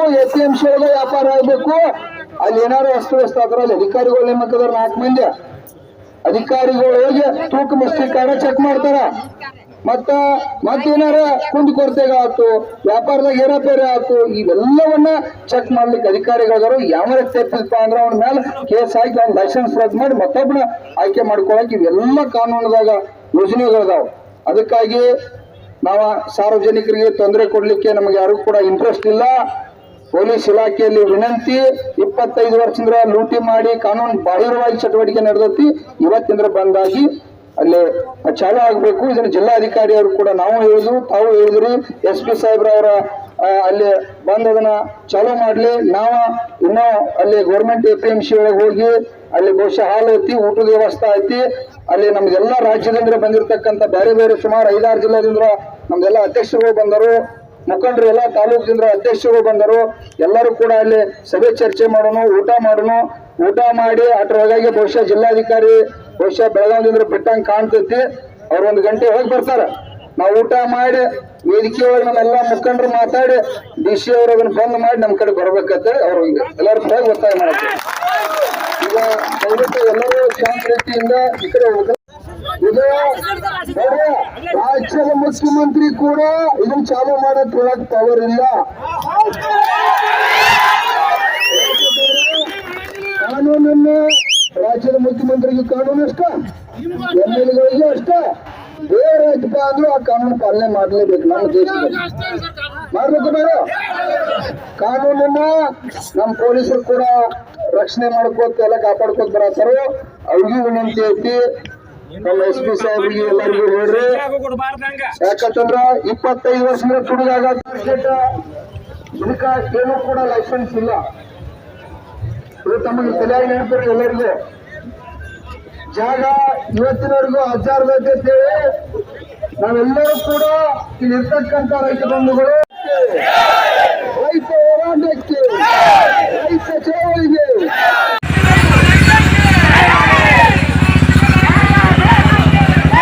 ಒಳಗೆ ಇರಬೇಕು A C ಒಳಗೆ ವ್ಯಾಪಾರ ಆಗ್ಬೇಕು. ಅಲ್ಲಿ ಏನಾರು ಅಸ್ತವ್ಯಸ್ತ ಆದ್ರೆ ಅಲ್ಲಿ ಅಧಿಕಾರಿಗಳು ನೇಮಕದಾರ ನಾಲ್ಕು ಮಂದಿ. ಅಧಿಕಾರಿಗಳು ಹೋಗಿ ತೂಕ ಮಸ್ತಿ ಕಾರ್ಡ ಚೆಕ್ ಮಾಡ್ತಾರ. ಮತ್ತ ಮತ್ತೇನಾರ ಕುಂದು ಕೊರತೆಗಳಾಯ್ತು ವ್ಯಾಪಾರದಾಗ ಏರಪೇರೆ ಆಯ್ತು, ಇವೆಲ್ಲವನ್ನ ಚೆಕ್ ಮಾಡ್ಲಿಕ್ಕೆ ಅಧಿಕಾರಿಗಳಾದ್ರು ಯಾವ ತಪ್ಪಿಲ್ಪ ಅಂದ್ರೆ ಅವ್ನ ಮೇಲೆ ಕೇಸ್ ಹಾಕಿ ಅವ್ನ ಲೈಸೆನ್ಸ್ ರದ್ದು ಮಾಡಿ ಮತ್ತೊಬ್ಬನ ಆಯ್ಕೆ ಮಾಡ್ಕೊಳಕ್ ಇವೆಲ್ಲ ಕಾನೂನದಾಗ ಯೋಜನೆಗಳದಾವ ಅದಕ್ಕಾಗಿ ನಾವು ಸಾರ್ವಜನಿಕರಿಗೆ ತೊಂದರೆ ಕೊಡ್ಲಿಕ್ಕೆ ನಮಗೆ ಯಾರಿಗೂ ಕೂಡ ಇಂಟ್ರೆಸ್ಟ್ ಇಲ್ಲ. ಪೊಲೀಸ್ ಇಲಾಖೆಯಲ್ಲಿ ವಿನಂತಿ, ಇಪ್ಪತ್ತೈದು ವರ್ಷದಿಂದ ಲೂಟಿ ಮಾಡಿ ಕಾನೂನು ಬಾಹಿರವಾಗಿ ಚಟುವಟಿಕೆ ನಡೆದೈತಿ. ಇವತ್ತಿಂದ್ರ ಬಂದಾಗಿ ಅಲ್ಲಿ ಚಾಲು ಆಗಬೇಕು. ಇದನ್ನ ಜಿಲ್ಲಾಧಿಕಾರಿ ಅವರು ಕೂಡ ನಾವು ಹೇಳಿದ್ರು ತಾವು ಹೇಳಿದ್ರಿ. ಎಸ್ ಪಿ ಸಾಹೇಬ್ರವರ ಅಲ್ಲಿ ಬಂದು ಅದನ್ನ ಚಾಲೂ ಮಾಡ್ಲಿ. ನಾವು ಇನ್ನೂ ಅಲ್ಲಿ government A P M C ಒಳಗೆ ಹೋಗಿ ಅಲ್ಲಿ ಬಹುಶಃ ಹಾಲು ಐತಿ ಊಟದ ವ್ಯವಸ್ಥೆ ಐತಿ. ಅಲ್ಲಿ ನಮ್ದೆಲ್ಲ ರಾಜ್ಯದಿಂದ ಬಂದಿರತಕ್ಕಂತ ಬೇರೆ ಬೇರೆ ಸುಮಾರು ಐದಾರು ಜಿಲ್ಲೆದಿಂದ ನಮ್ದೆಲ್ಲ ಅಧ್ಯಕ್ಷರುಗಳು ಬಂದರು. ಮುಖಂಡರು ಎಲ್ಲ ತಾಲೂಕಿನಿಂದ ಅಧ್ಯಕ್ಷರು ಬಂದರು. ಎಲ್ಲರೂ ಕೂಡ ಅಲ್ಲಿ ಸಭೆ ಚರ್ಚೆ ಮಾಡೋಣ, ಊಟ ಮಾಡೋಣ. ಊಟ ಮಾಡಿ ಅದ್ರೊಳಗಾಗಿ ಬಹುಶಃ ಜಿಲ್ಲಾಧಿಕಾರಿ, ಬಹುಶಃ ಬೆಳಗಾವಿಯಿಂದ ಬಿಟ್ಟಂಗೆ ಕಾಣ್ತೈತಿ. ಅವ್ರು ಒಂದು ಗಂಟೆ ಹೋಗಿ ಬರ್ತಾರ. ನಾವು ಊಟ ಮಾಡಿ ವೇದಿಕೆ ಒಳಗೆ ನಮ್ಮೆಲ್ಲ ಮುಖಂಡರು ಮಾತಾಡಿ, ಡಿ ಸಿ ಅವರು ಅದನ್ನ ಬಂದ್ ಮಾಡಿ ನಮ್ಮ ಕಡೆ ಬರ್ಬೇಕಂತ ಅವ್ರು ಎಲ್ಲರೂ ಪರವಾಗಿ ಒತ್ತಾಯ ಮಾಡ್ತಾರೆ. ಈಗ ದಯವಿಟ್ಟು ಎಲ್ಲರೂ ಶಾಂತ ರೀತಿಯಿಂದ ಈ ಕಡೆ ರಾಜ್ಯದ ಮುಖ್ಯಮಂತ್ರಿ ಕೂಡ ಇದನ್ನ ಚಾಲೂ ಮಾಡಕ್ ಹೇಳಕ್ ಪವರ್ ಇಲ್ಲ ಕಾನೂನನ್ನ ರಾಜ್ಯದ ಮುಖ್ಯಮಂತ್ರಿಗೆ ಕಾನೂನು ಅಷ್ಟ. ಎಂ ಎಲ್ ಅಷ್ಟ. ಬೇರೆ ಅಂದ್ರೂ ಆ ಕಾನೂನು ಪಾಲನೆ ಮಾಡ್ಲೇಬೇಕು ನಮ್ಮ ದೇಶದಲ್ಲಿ. ಮಾಡ್ಬೇಕು ಬೇಡ ಕಾನೂನನ್ನ ನಮ್ಮ ಪೊಲೀಸರು ಕೂಡ ರಕ್ಷಣೆ ಮಾಡ್ಕೋತ ಎಲ್ಲ ಕಾಪಾಡ್ಕೋತ ಬರತ್ತಾರೋ? ಅವ್ರಿಗೂ ವಿನಂತಿ ಐತಿ. ನಮ್ಮ ಎಸ್ ಪಿ ಸಾಹೇಬ್ರಿಗೆ ಎಲ್ಲರಿಗೂ ಹೇಳ್ರಿ. ಯಾಕಂತಂದ್ರ ಇಪ್ಪತ್ತೈದು ವರ್ಷದಿಂದ ತುಡುಗಾಗ ಇದಕ್ಕ ಏನೂ ಕೂಡ ಲೈಸೆನ್ಸ್ ಇಲ್ಲ. ಇದು ತಮಗೆ ತಲೆಯಾಗಿ ನೆನಪಿರಿ ಎಲ್ಲರಿಗೂ. ಜಾಗ ಇವತ್ತಿನವರೆಗೂ ಹಜಾರ್ದೈತೆ ಅಂತೇಳಿ ನಾವೆಲ್ಲರೂ ಕೂಡ ಇಲ್ಲಿರ್ತಕ್ಕಂಥ ರೈತ ಬಂಧುಗಳು.